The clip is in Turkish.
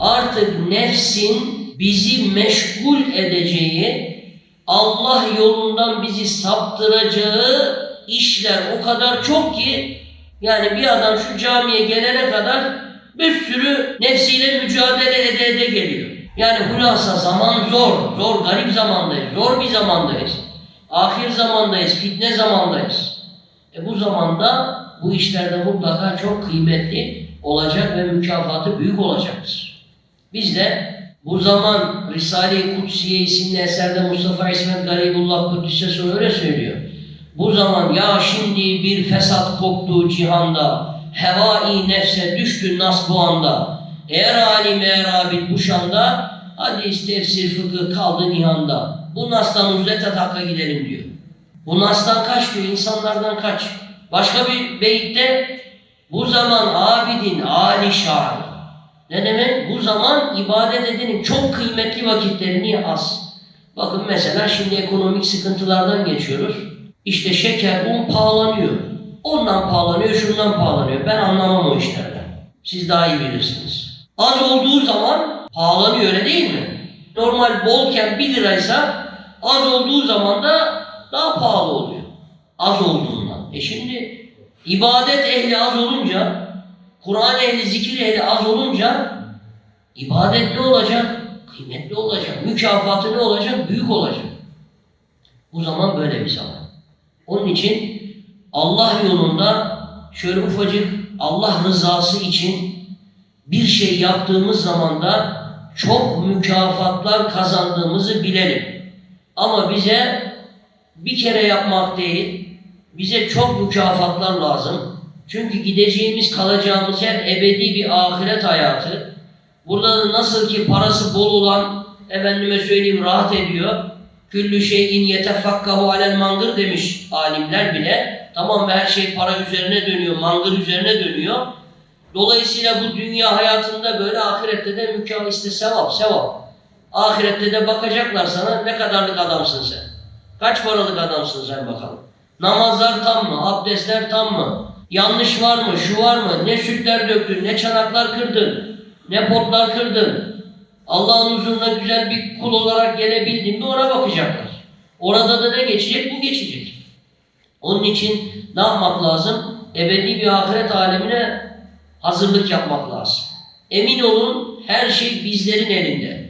artık nefsin bizi meşgul edeceği, Allah yolundan bizi saptıracağı işler o kadar çok ki yani bir adam şu camiye gelene kadar bir sürü nefsiyle mücadele ede ede geliyor. Yani hulasa zaman zor, zor, garip zamandayız, zor bir zamandayız. Ahir zamandayız, fitne zamandayız. E bu zamanda bu işlerde mutlaka çok kıymetli olacak ve mükafatı büyük olacaktır. Biz de bu zaman Risale-i Kutsiye isimli eserde Mustafa İsmet Garibullah Kuddisesi öyle söylüyor. Bu zaman ya şimdi bir fesat koptu cihanda, hevai nefse düştü nas bu anda. Eğer alim eğer abid bu şanda, hadis, tefsir, fıkıh kaldı nihanda. Bu nastan uzlete taka gidelim diyor. Bu nastan kaç diyor, insanlardan kaç. Başka bir beyitte bu zaman abidin ali şan. Ne demek? Bu zaman ibadet edenin çok kıymetli vakitlerini az. Bakın mesela şimdi ekonomik sıkıntılardan geçiyoruz. İşte şeker, un pahalanıyor. Ondan pahalanıyor, şundan pahalanıyor. Ben anlamam o işlerden. Siz daha iyi bilirsiniz. Az olduğu zaman pahalanıyor öyle değil mi? Normal bolken 1 liraysa az olduğu zaman da daha pahalı oluyor. Az olduğundan. E şimdi ibadet ehli az olunca, Kur'an ehli, zikir ehli az olunca ibadet ne olacak? Kıymetli olacak. Mükafatı ne olacak? Büyük olacak. Bu zaman böyle bir zaman. Onun için Allah yolunda şöyle ufacık Allah rızası için bir şey yaptığımız zaman da çok mükafatlar kazandığımızı bilelim. Ama bize bir kere yapmak değil, bize çok mükafatlar lazım. Çünkü gideceğimiz, kalacağımız yer ebedi bir ahiret hayatı. Burada da nasıl ki parası bol olan, efendime söyleyeyim rahat ediyor. Küllü şeyin yetefakkahu alel mangır demiş alimler bile. Tamam her şey para üzerine dönüyor, mangır üzerine dönüyor. Dolayısıyla bu dünya hayatında böyle ahirette de mükafat işte sevap, sevap. Ahirette de bakacaklar sana ne kadarlık adamsın sen. Kaç paralık adamsın sen bakalım. Namazlar tam mı? Abdestler tam mı? Yanlış var mı? Şu var mı? Ne sütler döktün? Ne çanaklar kırdın? Ne potlar kırdın? Allah'ın huzuruna güzel bir kul olarak gelebildin mi ona bakacaklar. Orada da ne geçecek? Bu geçecek. Onun için ne yapmak lazım? Ebedi bir ahiret alemine hazırlık yapmak lazım. Emin olun her şey bizlerin elinde.